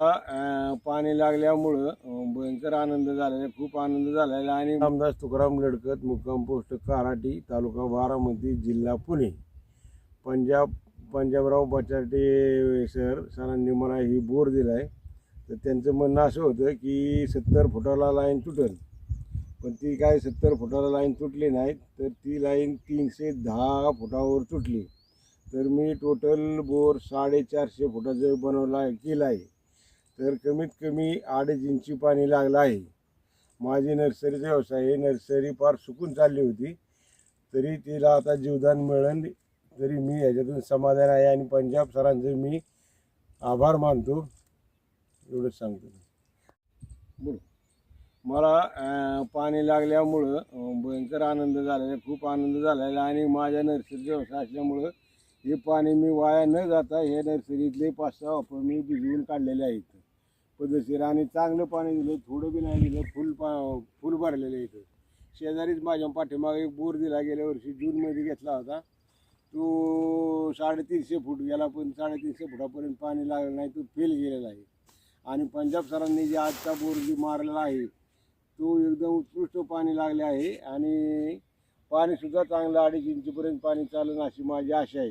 पाणी लागल्यामुळं भयंकर आनंद झालेला आहे, खूप आनंद झालेला आहे. आणि रामदास तुकाराम लडकत मुक्काम पोस्ट कराटी तालुका बारामती जिल्हा पुणे. पंजाब पंजाबराव बचाटे सर सरांनी मला ही बोर दिला आहे तर त्यांचं म्हणणं असं होतं की सत्तर फुटाला लाईन तुटेल. पण ती काय सत्तर फुटाला लाईन तुटली नाही तर ती लाईन तीनशे दहा फुटावर तुटली. तर मी टोटल बोर साडेचारशे फुटाचं बनवला आहे आहे तर कमीत कमी अडीच इंची पाणी लागलं आहे. माझी नर्सरीचा व्यवसाय आहे. नर्सरी फार सुकून चालली होती. तरी तिला आता जीवदान मिळेल. तरी मी याच्यातून समाधान आहे आणि पंजाब सरांचे मी आभार मानतो. एवढंच सांगतो. बोल. मला पाणी लागल्यामुळं भयंकर आनंद झालेला आहे, खूप आनंद झालेला आहे. आणि माझ्या नर्सरीचा व्यवसाय असल्यामुळं हे पाणी मी वाया न जाता हे नर्सरीतले पाच सहा वापर मी भिजवून काढलेले आहेत. पद्धतशीर आणि चांगलं पाणी दिलं थोडं बी नाही दिलं फुल पा फुल भरलेलं आहे इथं. शेजारीच माझ्या पाठीमागे एक बोर दिला गेल्या वर्षी जूनमध्ये घेतला होता. तो साडेतीनशे फूट गेला पण साडेतीनशे फुटापर्यंत पाणी लागलं नाही तो फेल गेलेला आहे. आणि पंजाब सरांनी जे आजचा बोर जी मारलेला आहे तो एकदम उत्कृष्ट पाणी लागले आहे. आणि पाणीसुद्धा चांगलं अडीच इंचीपर्यंत पाणी चालेल अशी माझी आशा आहे.